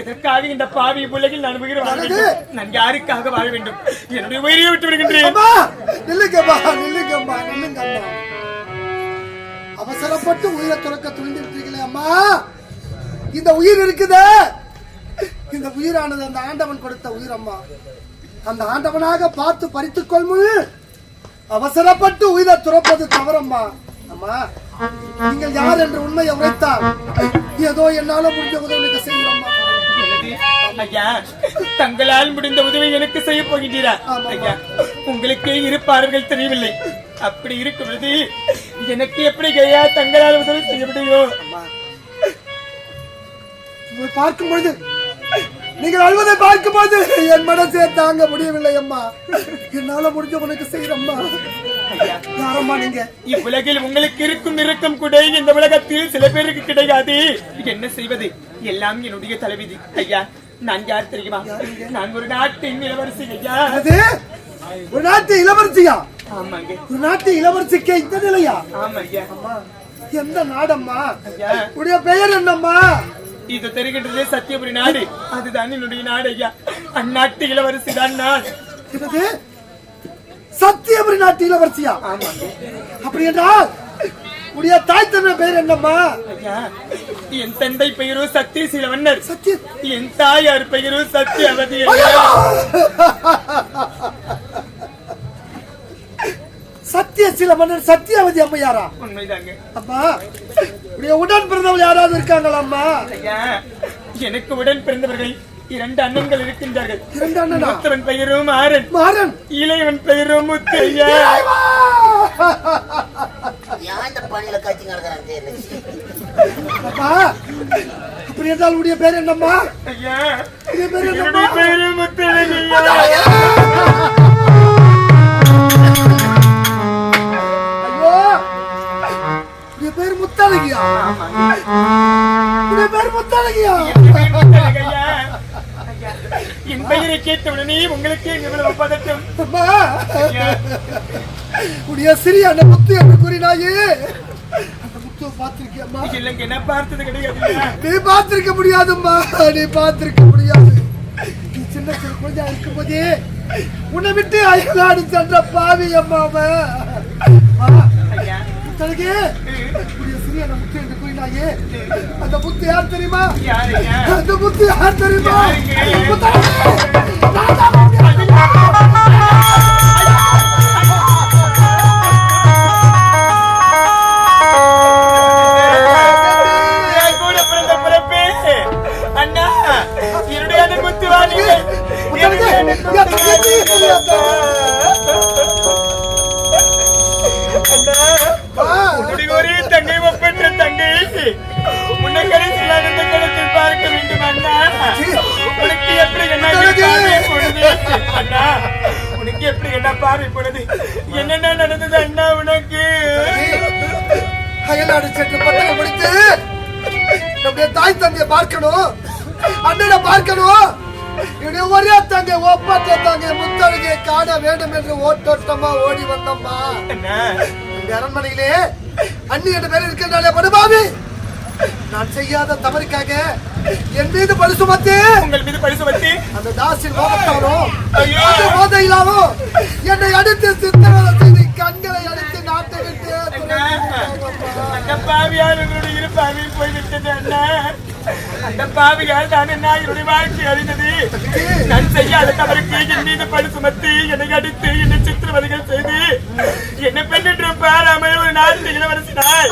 எதற்காக இந்த பாவி உலகில் நான் உயிர் நான் யாருக்காக வாழ வேண்டும்? என்னுடைய உயிரை விட்டு விடுகின்றேன். அவசரப்பட்டு உயிரை துறக்க துணிந்திருக்கிறீங்களே அம்மா. இந்த உயிர் இருக்குது. இந்த உயிரானது அந்த ஆண்டவன் கொடுத்த உயிர் அம்மா. அந்த ஆண்டவனாக பார்த்து பறித்துக் கொள்முள். அவசரப்பட்டு உயிரை துறப்பது தவறம்மா. அம்மா நீங்கள் யார் என்று உண்மையை உரைத்தால் ஏதோ என்னால முடிஞ்ச உதவி செய்கிறோம்மா என்னது? ஐயா தங்களால் முடிந்த உதவி எனக்கு செய்ய போகின்றீரா? ஐயா உங்களுக்கு இரு பார்வைகள் தெரியவில்லை. அப்படி இருக்கும் பொழுது எனக்கு எப்படி ஐயா தங்களால் உதவி செய்ய முடியும்? பார்க்கும் பொழுது நீங்கள் அழுவதை பார்க்கும் போது என் மனசே தாங்க முடியவில்லை அம்மா. என்னால முடிஞ்ச உனக்கு செய்யறம்மா யாரம்மா நீங்க? இவ்வுலகில் உங்களுக்கு இருக்கும் இருக்கும் கூட இந்த உலகத்தில் சில பேருக்கு கிடையாது. என்ன செய்வது? எல்லாம் என்னுடைய தலைவிதி ஐயா. நான் யார் தெரியுமா? நான் ஒரு நாட்டின் இளவரசி ஐயா. அது ஒரு நாட்டு இளவரசியா? ஆமாங்க. ஒரு நாட்டு இளவரசிக்கு இந்த நிலையா? ஆமா ஐயா. எந்த நாடம்மா? உடைய பெயர் என்னம்மா? இது தெரிகின்றது சத்தியபுரி நாடு. அதுதான் என்னுடைய நாடு ஐயா. அந்நாட்டு இளவரசி தான் நான். என்னது? சத்தியபுரி நாட்டு இளவரசியா? ஆமாங்க. அப்படி என்றால் உடைய தாய் தன்மை பெயர் என்னம்மா? என் தந்தை பெயரோ சத்தியசீலவன்னர் சத்திய என் தாயார் பெயரோ சத்தியவதி! சத்திய சில மன்னர் சத்தியவதி அம்மையாரா? உண்மைதாங்க. அம்மா உடைய உடன் பிறந்தவள் யாராவது இருக்காங்களா அம்மா எனக்கு உடன் பிறந்தவர்கள் இரண்டு அண்ணன்கள் இருக்கின்றார்கள். இரண்டு அண்ணனா? மூத்தவன் பெயரும் ஆரன் மாறன். இளையவன் பெயரும் முத்து காய்ச்சி அம்மா அப்படி என்றால் உடைய பேர் என்னம்மா? ஐயா பேர் முத்தழகியா? பேர் முத்தழகியா? என் பெயர் கேட்டவுடனே உங்களுக்கு எவ்வளவு பதட்டம் உடைய சிறிய அந்த முத்து என்று கூறினாயே அந்த முத்துவை பார்த்திருக்கியம்மா இல்லைங்க நான் பார்த்தது கிடையாது ஐயா. நீ பார்த்திருக்க முடியாதும்மா. நீ பார்த்திருக்க முடியாது. நீ சின்ன சின்ன குழந்தையா இருக்கும்போதே உன்னை விட்டு அயலாடி சென்ற பாவி அம்மா ஐயா, தனக்கு சிறிய முத்து என்று கூறினாயே. அந்த முத்து யார் தெரியுமா? அந்த முத்து யார் தெரியுமா? அயல்நாடு சென்று முடித்து நம்முடைய தாய் தந்தையை பார்க்கணும். அண்ணனை பார்க்கணும். என்னுடைய ஒரே தங்கை ஒப்பற்ற தங்கை முத்தழகியை காண வேண்டும் என்று ஓட்டோட்டமா ஓடி வந்தம்மா. இந்த அரண்மனையிலே அண்ணி என்ற பேர் இருக்கின்றாலே படுபாவி நான் செய்யாத தவறுக்காக என் மீது பழி சுமத்து. உங்கள் மீது பரிசு வச்சு அந்த தாசின்! அந்த போதையிலாவும் என்னை அடித்து சித்திரவதை செய்து கண்களை அடித்து நாட்டை விட்டு அண்ணா, துரத்தி அந்த பாவியால் என்னுடைய இரு பாவியும் போய்விட்டது அண்ணா அந்த பாவியால் தான் என்ன? என்னுடைய வாழ்க்கை அறிந்தது. நான் செய்யாத தவறுக்கு என் மீது பழி சுமத்தி என்னை அடித்து என்னை சித்திரவதைகள் செய்து என்ன பெண் என்று பாராமல் ஒரு நாட்டு இளவரசினார்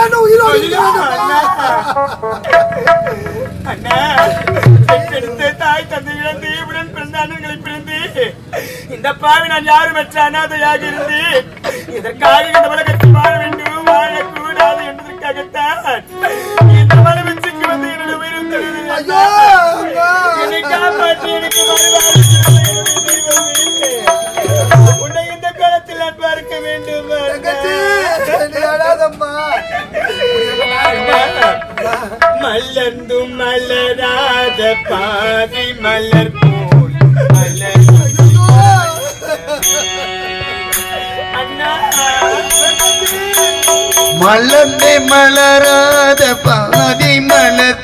நான் உயிரோடு இருக்கிறேனம்மா. அண்ணா பெற்றெடுத்து தாய் தந்தை இழந்து உடன் பிறந்த அண்ணன்களை பிறந்து இந்த பாவி நான் யாருமற்ற அனாதையாக இருந்து இதற்காக இந்த உலகத்தில் வாழ வேண்டும் வாழக்கூடாது என்பதற்காகத்தான் இந்த மனவெச்சிக்கு வந்து என்னுடைய உயிரும் அம்மா. என்னை காப்பாற்றி எனக்கு உன்னை இந்த காலத்தில் மலர்ந்து மலராத பாதி மலர் போல் மலர் மலர்ந்து மலராத பாதி மலர்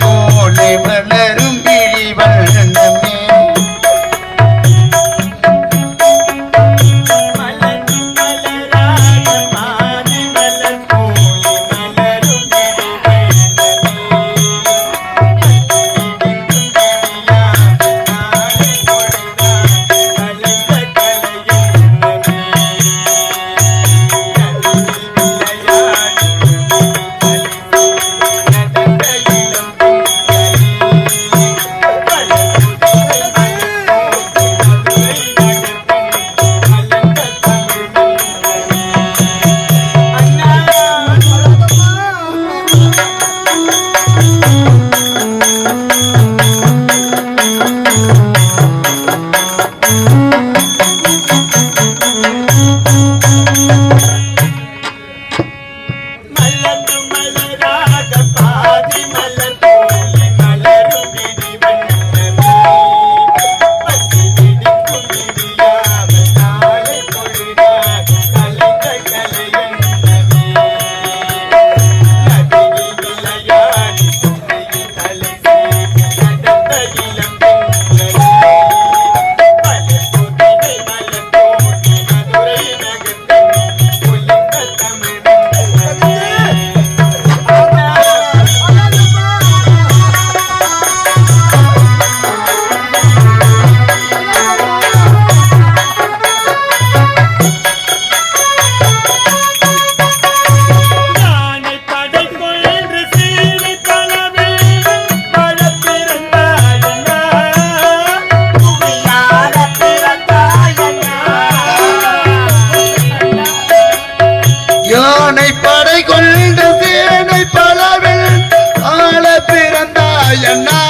பிறந்தாய் என்ன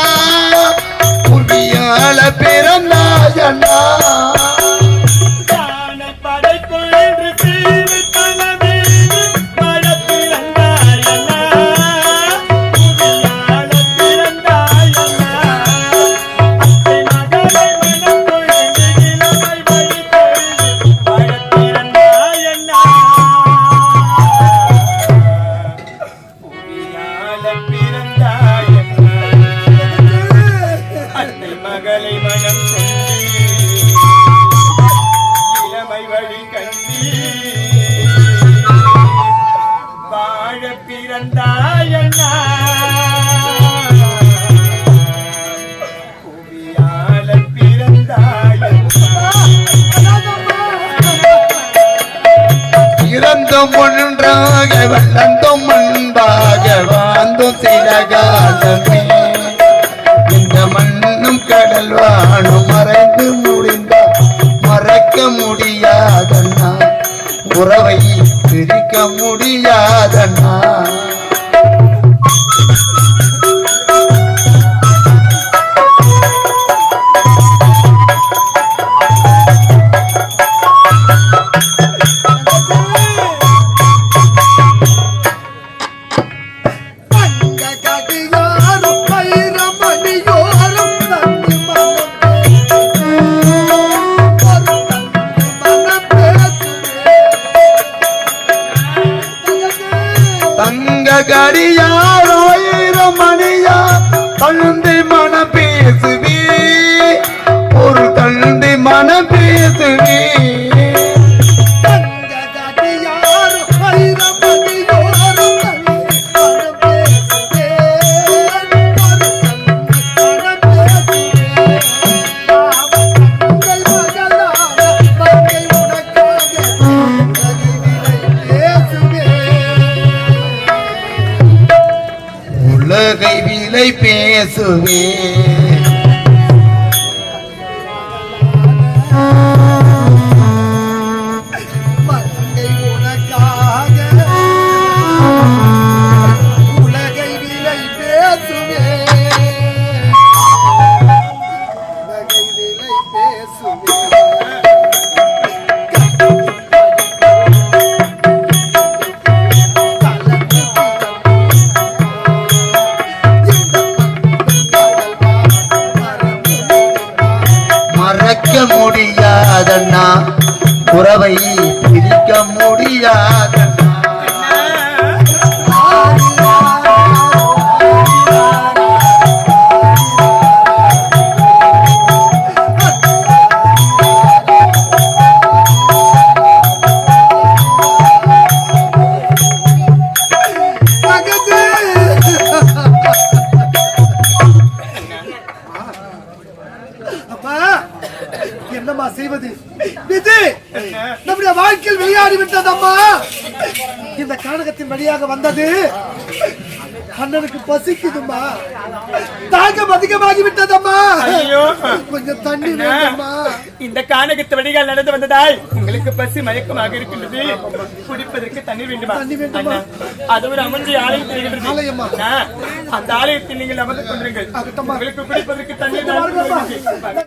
உறவை பிரிக்க முடியாதண்ணா. রে முடியாதண்ணா இந்த கானகத்தின் வழியாக வந்தது. அண்ணனுக்கு பசிக்குதும்மா. தாகம் அதிகமாகி விட்டதம்மா கொஞ்சம் தண்ணி இந்த கானகத்து வழிகள் நடந்து வந்ததால் உங்களுக்கு பசி மயக்கமாக இருக்கின்றது. குடிப்பதற்கு தண்ணீர் வேண்டுமா? தண்ணி வேண்டுமா? அது ஒரு அமைஞ்ச ஆலயம் தெரிகின்றது ஆலயமா? அந்த ஆலயத்தில் நீங்கள் அமர்ந்து கொண்டிருங்கள். உங்களுக்கு குடிப்பதற்கு தண்ணீர்